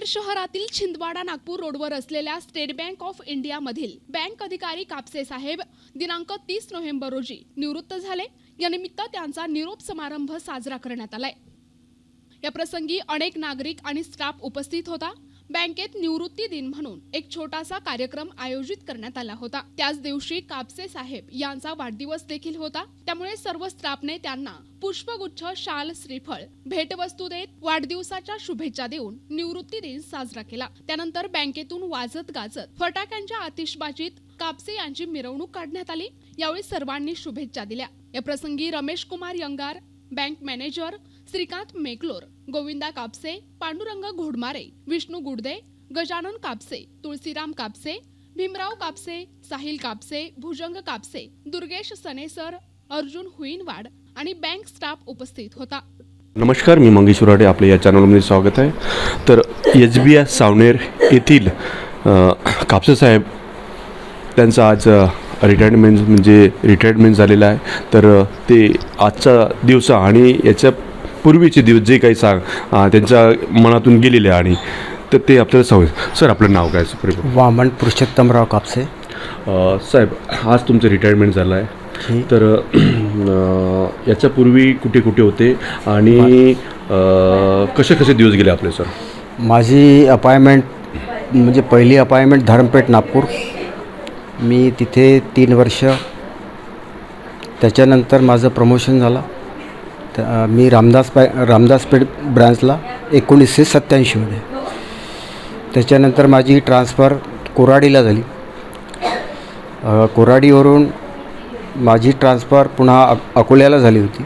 अमळनेर शहरातील छिंदवाडा नागपूर रोडवर असलेल्या स्टेट बँक ऑफ इंडियामधील बँक अधिकारी कापसे साहेब दिनांक तीस नोव्हेंबर रोजी निवृत्त झाले. या निमित्त त्यांचा निरोप समारंभ साजरा करण्यात आलाय. या प्रसंगी अनेक नागरिक आणि स्टाफ उपस्थित होता. बँकेत निवृत्ती दिन म्हणून एक छोटासा कार्यक्रम आयोजित करण्यात आला होता. त्याच दिवशी कापसे साहेब यांचा वाढदिवस देखील होता. त्यामुळे सर्व स्टाफने त्यांना पुष्पगुच्छ शाल श्रीफळ भेटवस्तू देत वाढदिवसाच्या शुभेच्छा देऊन निवृत्ती दिन साजरा केला. त्यानंतर बँकेतून वाजत गाजत फटाक्यांच्या आतिषबाजीत कापसे यांची मिरवणूक काढण्यात आली. यावेळी सर्वांनी शुभेच्छा दिल्या. या प्रसंगी रमेश कुमार यंगार बँक मॅनेजर श्रीकांत मेकलोर गोविंदा कापसे पांडुरंग घोडमारे विष्णू गुडदे गजानन कापसे तुळशीराम कापसे भीमराव कापसे साहिल कापसे भुजंग कापसे दुर्गेश सनेसर अर्जुन हुईनवाड आणि बँक स्टाफ उपस्थित होता. नमस्कार मी मंगेश उराडे आपल्या या चॅनलमध्ये स्वागत आहे. तर एच बी एस सावनेर येथील कापसे साहेब त्यांचं आज रिटायरमेंट म्हणजे रिटायरमेंट झालेला आहे. तर ते आजचा दिवस आणि याच्या पूर्वीचे दिवस जे काही सांग त्यांच्या मनातून गेलेले आणि तर ते आपल्याला सांगू सर आपलं नाव काय वामन पुरुषोत्तमराव कापसे. साहेब आज तुमचं रिटायरमेंट झालं आहे तर याच्यापूर्वी कुठे कुठे होते आणि कसे कसे दिवस गेले आपले सर? माझी अपॉइंटमेंट म्हणजे पहिली अपॉइंटमेंट धरमपेठ नागपूर. मी तिथे तीन वर्ष. त्याच्यानंतर माझं प्रमोशन झालं. मी रामदास पा रामदासपेठ ब्रांचला एकोणीसशे सत्त्याऐंशीमध्ये. त्याच्यानंतर माझी ट्रान्सफर कोराडीला झाली. कोराडीवरून माझी ट्रान्सफर पुन्हा अ अकोल्याला झाली होती.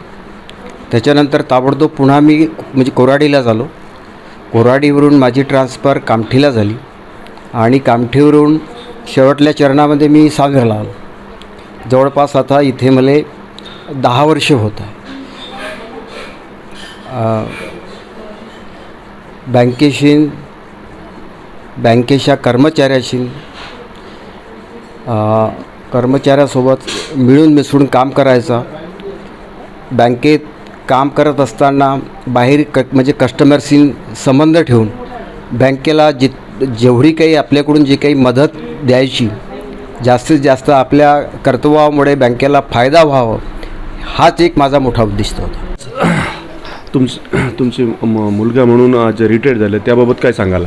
त्याच्यानंतर ताबडतोब पुन्हा मी म्हणजे कोराडीला झालो. कोराडीवरून माझी ट्रान्सफर कामठीला झाली आणि कामठीवरून शेवटल्या चरणामध्ये मी सागरला आलो. जवळपास आता इथे मला दहा वर्ष होत आहे. बँकेशी बँकेच्या कर्मचाऱ्याशी कर्मचाऱ्यासोबत मिळून मिसळून काम करायचं. बँकेत काम करत असताना बाहेर क म्हणजे कस्टमरशी संबंध ठेवून बँकेला जि जेवढी काही आपल्याकडून जी काही मदत द्यायची जास्तीत जास्त आपल्या कर्तव्यामुळे बँकेला फायदा व्हावा हाच एक माझा मोठा उद्दिष्ट होता. तुमच तुमचे म- मुलगा म्हणून आज रिटायर झाले त्याबाबत काय सांगाल?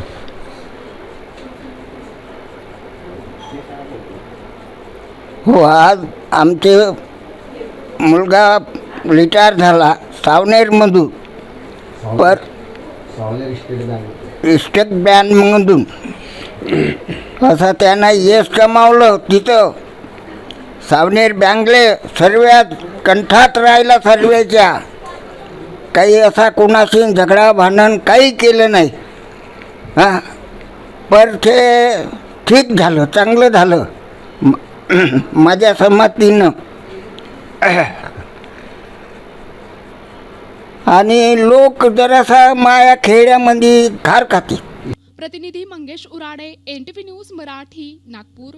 हो आज आमचे मुलगा रिटायर झाला सावनेरमधून पर स्टेट बँकमधून असं त्यानं यश कमावलं तिथं. सावनेर बँकले सर्वात कंठात राहिला सर्वेच्या. काही असा कोणाशी झगडा भांडण काही केलं नाही. हां? पर ते ठीक झालं चांगलं झालं. माझ्या संमतीनं. आणि लोक जरासा माया खेड्यामध्ये खार खाते प्रतिनिधी मंगेश उराडे एनटीव्ही न्यूज मराठी नागपूर.